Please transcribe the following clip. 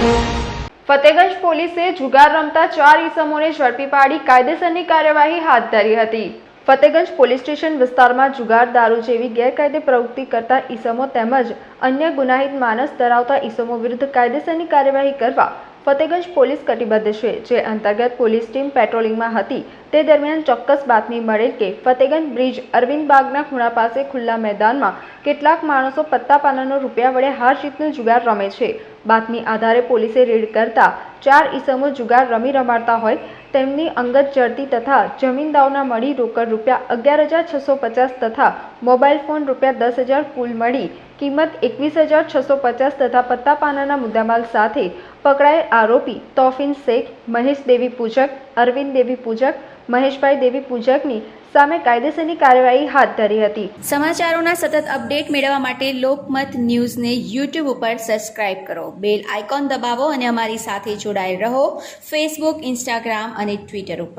ફતેગંજ પોલીસે જુગાર રમતા ચાર ઈસમોને ઝડપી પાડી કાયદેસરની કાર્યવાહી હાથ ધરી હતી. ફતેગંજ પોલીસ સ્ટેશન વિસ્તારમાં જુગાર દારૂ જેવી ગેરકાયદે પ્રવૃત્તિ કરતા ઈસમો તેમજ અન્ય ગુનાહિત માનસ ધરાવતા ઈસમો વિરુદ્ધ કાયદેસરની કાર્યવાહી કરવા ફતેગંજ પોલીસ કટિબદ્ધ છે. જે અંતર્ગત પોલીસ ટીમ પેટ્રોલિંગમાં હતી. તે દરમિયાન ચોક્કસ બાતમી મળેલ કે ફતેગંજ બ્રિજ અરવિંદ બાગના ખૂણા પાસે ખુલ્લા મેદાનમાં કેટલાક માણસો પત્તા પાનાનો રૂપિયા વડે હાર જીતનો જુગાર રમે છે. બાતમી આધારે પોલીસે રેડ કરતા ચાર ઈસમો જુગાર રમી રમાડતા હોય તેમની અંગત જડતી તથા જમીનદાવના મળી રોકડ રૂપિયા અગિયાર હજાર છસો પચાસ તથા મોબાઈલ ફોન રૂપિયા દસ હજાર કુલ મળી કિંમત એકવીસ હજાર છસો પચાસ તથા પત્તા પાનાના મુદ્દામાલ સાથે પકડાયેલ આરોપી તોફિન શેખ, મહેશ દેવી પૂજક, અરવિંદ દેવી પૂજક મહેશભાઈ દેવી પૂજકની સામે કાયદેસરની કાર્યવાહી હાથ ધરી હતી. સમાચારોના સતત અપડેટ મેળવવા માટે લોકમત ન્યૂઝને યુટ્યુબ ઉપર સબસ્ક્રાઇબ કરો. બેલ આઇકોન દબાવો અને અમારી સાથે જોડાયેલ રહો. ફેસબુક ઇન્સ્ટાગ્રામ અને ટ્વિટર ઉપર.